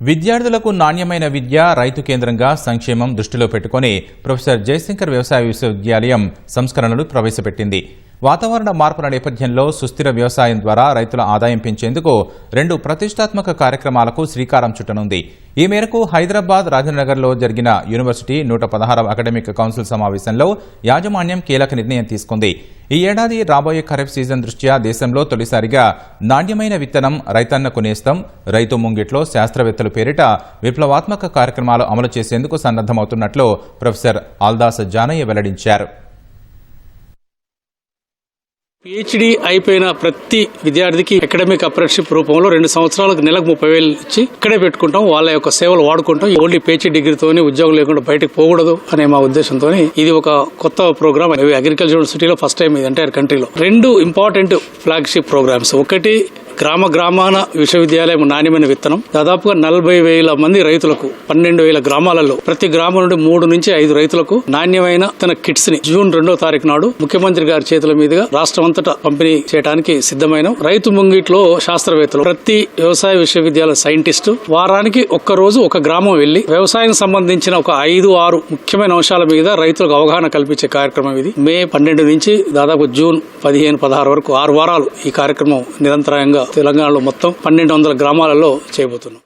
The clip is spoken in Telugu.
విద్యార్థులకు నాణ్యమైన విద్య రైతు కేంద్రంగా సంక్షేమం దృష్టిలో పెట్టుకుని ప్రొఫెసర్ జయశంకర్ వ్యవసాయ విశ్వవిద్యాలయం సంస్కరణలు ప్రవేశపెట్టింది. వాతావరణ మార్పుల నేపథ్యంలో సుస్థిర వ్యవసాయం ద్వారా రైతుల ఆదాయం పెంచేందుకు రెండు ప్రతిష్టాత్మక కార్యక్రమాలకు శ్రీకారం చుట్టనుంది. ఈ మేరకు హైదరాబాద్ రాజనగర్లో జరిగిన యూనివర్సిటీ నూట పదహారవ అకాడమిక్ కౌన్సిల్ సమావేశంలో యాజమాన్యం కీలక నిర్ణయం తీసుకుంది. ఈ ఏడాది రాబోయే ఖరీఫ్ సీజన్ దృష్ట్యా దేశంలో తొలిసారిగా నాణ్యమైన విత్తనం రైతన్నకు నేస్తం రైతు ముంగిట్లో శాస్త్రవేత్తలు పేరిట విప్లవాత్మక కార్యక్రమాలు అమలు చేసేందుకు సన్నద్దమవుతున్నట్లు ప్రొఫెసర్ ఆల్దాస్ జానయ్య వెల్లడించారు. పిహెచ్డి అయిపోయిన ప్రతి విద్యార్థికి అకాడమిక్ అప్రెంటిషిప్ రూపంలో రెండు సంవత్సరాలకు నెలకు ముప్పై వేలు ఇచ్చి ఇక్కడే పెట్టుకుంటాం. వాళ్ళ యొక్క సేవలు వాడుకుంటాం. ఓన్లీ పిహెచ్డి డిగ్రీతోనే ఉద్యోగం లేకుండా బయటకు పోకూడదు అనే మా ఉద్దేశంతో ఇది ఒక కొత్త ప్రోగ్రామ్ అగ్రికల్చర్ యూనివర్సిటీలో ఫస్ట్ టైం ఇది ఎంటైర్ కంట్రీలో రెండు ఇంపార్టెంట్ ఫ్లాగ్షిప్ ప్రోగ్రామ్స్ ఒకటి గ్రామ గ్రామాన విశ్వవిద్యాలయం నాణ్యమైన విత్తనం. దాదాపుగా నలభై వేల మంది రైతులకు పన్నెండు వేల గ్రామాలలో ప్రతి గ్రామం నుండి మూడు నుంచి ఐదు రైతులకు నాణ్యమైన తన కిట్స్ని జూన్ రెండో తారీఖు నాడు ముఖ్యమంత్రి గారి చేతుల మీదుగా రాష్ట్రం అంతటా పంపిణీ చేయడానికి సిద్ధమైన. రైతు ముంగిట్లో శాస్త్రవేత్తలు ప్రతి వ్యవసాయ విశ్వవిద్యాలయ సైంటిస్టు వారానికి ఒక్క రోజు ఒక గ్రామం వెళ్ళి వ్యవసాయం సంబంధించిన ఒక ఐదు ఆరు ముఖ్యమైన అంశాల మీద రైతులకు అవగాహన కల్పించే కార్యక్రమం ఇది. మే పన్నెండు నుంచి దాదాపు జూన్ పదిహేను పదహారు వరకు ఆరు వారాలు ఈ కార్యక్రమం నిరంతరాయంగా తెలంగాణలో మొత్తం పన్నెండు వందల గ్రామాలలో చేయబోతున్నాం.